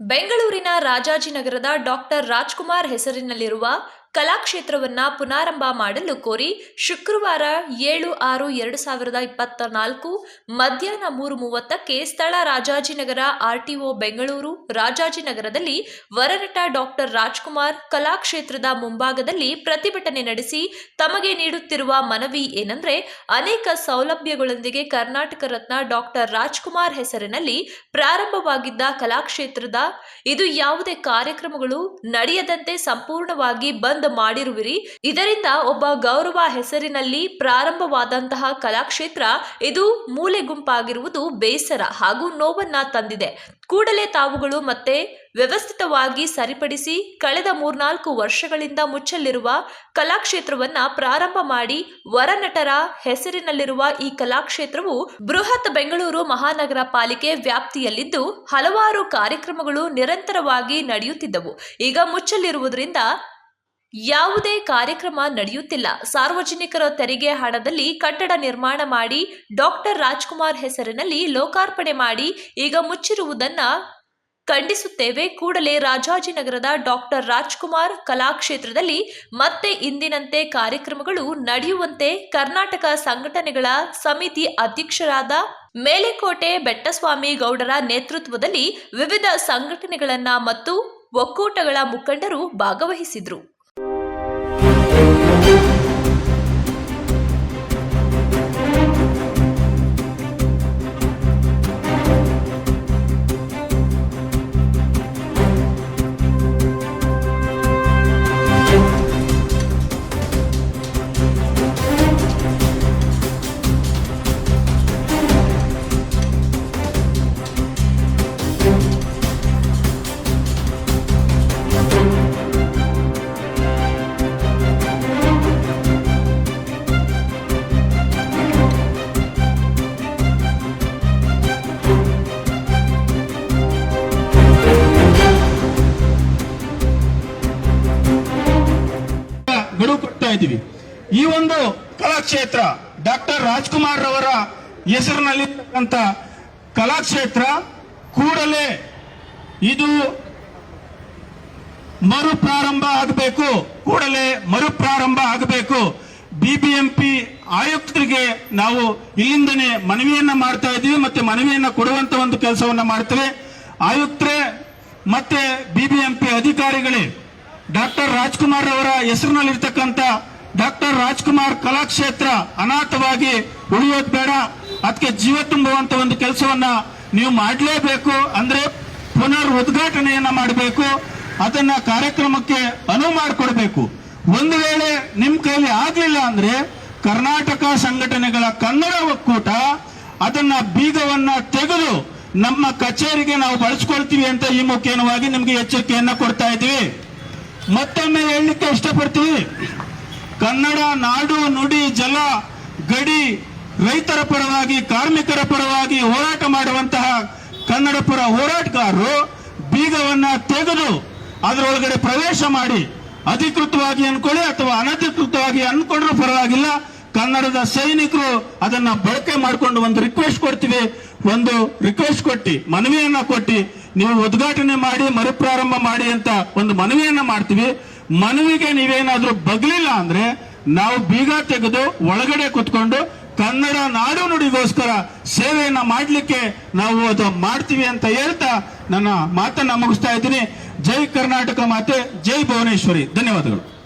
ಬೆಂಗಳೂರಿನ ರಾಜಾಜಿನಗರದ ಡಾಕ್ಟರ್ ರಾಜ್ಕುಮಾರ್ ಹೆಸರಿನಲ್ಲಿರುವ ಕಲಾಕ್ಷೇತ್ರವನ್ನ ಪುನಾರಂಭ ಮಾಡಲು ಕೋರಿ ಶುಕ್ರವಾರ ಏಳು ಆರು ಎರಡು ಸಾವಿರದ ಇಪ್ಪತ್ತ ನಾಲ್ಕು ಮಧ್ಯಾಹ್ನ ಮೂರು ಮೂವತ್ತಕ್ಕೆ ಸ್ಥಳ ರಾಜಾಜಿನಗರ ಆರ್ಟಿಒ ಬೆಂಗಳೂರು ರಾಜಾಜಿನಗರದಲ್ಲಿ ವರನಟ ಡಾಕ್ಟರ್ ರಾಜ್ಕುಮಾರ್ ಕಲಾಕ್ಷೇತ್ರದ ಮುಂಭಾಗದಲ್ಲಿ ಪ್ರತಿಭಟನೆ ನಡೆಸಿ ತಮಗೆ ನೀಡುತ್ತಿರುವ ಮನವಿ ಏನಂದ್ರೆ ಅನೇಕ ಸೌಲಭ್ಯಗಳೊಂದಿಗೆ ಕರ್ನಾಟಕ ರತ್ನ ಡಾಕ್ಟರ್ ರಾಜ್ಕುಮಾರ್ ಹೆಸರಿನಲ್ಲಿ ಪ್ರಾರಂಭವಾಗಿದ್ದ ಕಲಾಕ್ಷೇತ್ರದ ಇದು ಯಾವುದೇ ಕಾರ್ಯಕ್ರಮಗಳು ನಡೆಯದಂತೆ ಸಂಪೂರ್ಣವಾಗಿ ಬಂದ್ ಮಾಡಿರುವಿರಿ. ಇದರಿಂದ ಒಬ್ಬ ಗೌರವ ಹೆಸರಿನಲ್ಲಿ ಪ್ರಾರಂಭವಾದಂತಹ ಕಲಾಕ್ಷೇತ್ರ ಇದು ಮೂಲೆ ಗುಂಪಾಗಿರುವುದು ಬೇಸರ ಹಾಗೂ ನೋವನ್ನ ತಂದಿದೆ. ಕೂಡಲೇ ತಾವುಗಳು ಮತ್ತೆ ವ್ಯವಸ್ಥಿತವಾಗಿ ಸರಿಪಡಿಸಿ ಕಳೆದ ಮೂರ್ನಾಲ್ಕು ವರ್ಷಗಳಿಂದ ಮುಚ್ಚಲಿರುವ ಕಲಾಕ್ಷೇತ್ರವನ್ನ ಪ್ರಾರಂಭ ಮಾಡಿ ವರನಟರ ಹೆಸರಿನಲ್ಲಿರುವ ಈ ಕಲಾಕ್ಷೇತ್ರವು ಬೃಹತ್ ಬೆಂಗಳೂರು ಮಹಾನಗರ ಪಾಲಿಕೆ ವ್ಯಾಪ್ತಿಯಲ್ಲಿದ್ದು ಹಲವಾರು ಕಾರ್ಯಕ್ರಮಗಳು ನಿರಂತರವಾಗಿ ನಡೆಯುತ್ತಿದ್ದವು. ಈಗ ಮುಚ್ಚಲಿರುವುದರಿಂದ ಯಾವುದೇ ಕಾರ್ಯಕ್ರಮ ನಡೆಯುತ್ತಿಲ್ಲ. ಸಾರ್ವಜನಿಕರ ತೆರಿಗೆ ಹಣದಲ್ಲಿ ಕಟ್ಟಡ ನಿರ್ಮಾಣ ಮಾಡಿ, ಡಾಕ್ಟರ್ ರಾಜ್ಕುಮಾರ್ ಹೆಸರಿನಲ್ಲಿ ಲೋಕಾರ್ಪಣೆ ಮಾಡಿ, ಈಗ ಮುಚ್ಚಿರುವುದನ್ನ ಖಂಡಿಸುತ್ತೇವೆ. ಕೂಡಲೇ ರಾಜಾಜಿನಗರದ ಡಾಕ್ಟರ್ ರಾಜ್ಕುಮಾರ್ ಕಲಾಕ್ಷೇತ್ರದಲ್ಲಿ ಮತ್ತೆ ಇಂದಿನಂತೆ ಕಾರ್ಯಕ್ರಮಗಳು ನಡೆಯುವಂತೆ ಕರ್ನಾಟಕ ಸಂಘಟನೆಗಳ ಸಮಿತಿ ಅಧ್ಯಕ್ಷರಾದ ಮೇಲೆಕೋಟೆ ಬೆಟ್ಟಸ್ವಾಮಿ ಗೌಡರ ನೇತೃತ್ವದಲ್ಲಿ ವಿವಿಧ ಸಂಘಟನೆಗಳನ್ನ ಮತ್ತು ಒಕ್ಕೂಟಗಳ ಮುಖಂಡರು ಭಾಗವಹಿಸಿದ್ರು. ಗಡುವು ಇದ್ದೀವಿ. ಈ ಒಂದು ಕಲಾಕ್ಷೇತ್ರ ಡಾಕ್ಟರ್ ರಾಜ್ಕುಮಾರ್ ರವರ ಹೆಸರಿನಲ್ಲಿ ಕಲಾಕ್ಷೇತ್ರ ಕೂಡಲೇ ಇದು ಮರುಪ್ರಾರಂಭ ಆಗಬೇಕು, ಕೂಡಲೇ ಮರುಪ್ರಾರಂಭ ಆಗಬೇಕು. ಬಿಬಿಎಂಪಿ ಆಯುಕ್ತರಿಗೆ ನಾವು ಇಲ್ಲಿಂದನೇ ಮನವಿಯನ್ನ ಮಾಡ್ತಾ ಇದ್ದೀವಿ ಮತ್ತೆ ಮನವಿಯನ್ನ ಕೊಡುವಂತ ಒಂದು ಕೆಲಸವನ್ನ ಮಾಡ್ತೇವೆ. ಆಯುಕ್ತರೇ, ಮತ್ತೆ ಬಿಬಿಎಂಪಿ ಅಧಿಕಾರಿಗಳೇ ಡಾಕ್ಟರ್ ರಾಜ್ಕುಮಾರ್ ಅವರ ಹೆಸರಿನಲ್ಲಿರ್ತಕ್ಕಂಥ ಡಾಕ್ಟರ್ ರಾಜ್ಕುಮಾರ್ ಕಲಾಕ್ಷೇತ್ರ ಅನಾಥವಾಗಿ ಉಳಿಯೋದು ಬೇಡ. ಅದಕ್ಕೆ ಜೀವ ತುಂಬುವಂತ ಒಂದು ಕೆಲಸವನ್ನ ನೀವು ಮಾಡಲೇಬೇಕು. ಅಂದ್ರೆ ಪುನರ್ ಉದ್ಘಾಟನೆಯನ್ನ ಮಾಡಬೇಕು. ಅದನ್ನ ಕಾರ್ಯಕ್ರಮಕ್ಕೆ ಅನುವು ಮಾಡಿಕೊಡ್ಬೇಕು. ಒಂದು ವೇಳೆ ನಿಮ್ ಕೈಲಿ ಆಗ್ಲಿಲ್ಲ ಅಂದ್ರೆ ಕರ್ನಾಟಕ ಸಂಘಟನೆಗಳ ಕನ್ನಡ ಒಕ್ಕೂಟ ಅದನ್ನ ಬೀಗವನ್ನ ತೆಗೆದು ನಮ್ಮ ಕಚೇರಿಗೆ ನಾವು ಬಳಸ್ಕೊಳ್ತೀವಿ ಅಂತ ಈ ಮುಖೇನವಾಗಿ ನಿಮ್ಗೆ ಎಚ್ಚರಿಕೆಯನ್ನ ಕೊಡ್ತಾ ಇದ್ದೀವಿ. ಮತ್ತೊಮ್ಮೆ ಹೇಳಲಿಕ್ಕೆ ಇಷ್ಟಪಡ್ತೀವಿ ಕನ್ನಡ, ನಾಡು, ನುಡಿ, ಜಲ, ಗಡಿ, ರೈತರ ಪರವಾಗಿ, ಕಾರ್ಮಿಕರ ಪರವಾಗಿ ಹೋರಾಟ ಮಾಡುವಂತಹ ಕನ್ನಡ ಪರ ಹೋರಾಟಗಾರರು ಬೀಗವನ್ನ ತೆಗೆದು ಅದರೊಳಗಡೆ ಪ್ರವೇಶ ಮಾಡಿ ಅಧಿಕೃತವಾಗಿ ಅನ್ಕೊಳ್ಳಿ ಅಥವಾ ಅನಧಿಕೃತವಾಗಿ ಅನ್ಕೊಂಡ್ರೂ ಪರವಾಗಿಲ್ಲ. ಕನ್ನಡದ ಸೈನಿಕರು ಅದನ್ನ ಬಳಕೆ ಮಾಡಿಕೊಂಡು ಒಂದು ರಿಕ್ವೆಸ್ಟ್ ಕೊಡ್ತೀವಿ. ಒಂದು ರಿಕ್ವೆಸ್ಟ್ ಕೊಟ್ಟಿ, ಮನವಿಯನ್ನ ಕೊಟ್ಟಿ, ನೀವು ಉದ್ಘಾಟನೆ ಮಾಡಿ, ಮರುಪ್ರಾರಂಭ ಮಾಡಿ ಅಂತ ಒಂದು ಮನವಿಯನ್ನ ಮಾಡ್ತೀವಿ. ಮನವಿಗೆ ನೀವೇನಾದ್ರೂ ಬಗ್ಲಿಲ್ಲ ಅಂದ್ರೆ ನಾವು ಬೀಗ ತೆಗೆದು ಒಳಗಡೆ ಕುತ್ಕೊಂಡು ಕನ್ನಡ ನಾಡು ನುಡಿಗೋಸ್ಕರ ಸೇವೆಯನ್ನ ಮಾಡ್ಲಿಕ್ಕೆ ನಾವು ಅದು ಮಾಡ್ತೀವಿ ಅಂತ ಹೇಳ್ತಾ ನನ್ನ ಮಾತನ್ನ ಮುಗಿಸ್ತಾ ಇದ್ದೀನಿ. ಜೈ ಕರ್ನಾಟಕ ಮಾತೆ, ಜೈ ಭುವನೇಶ್ವರಿ. ಧನ್ಯವಾದಗಳು.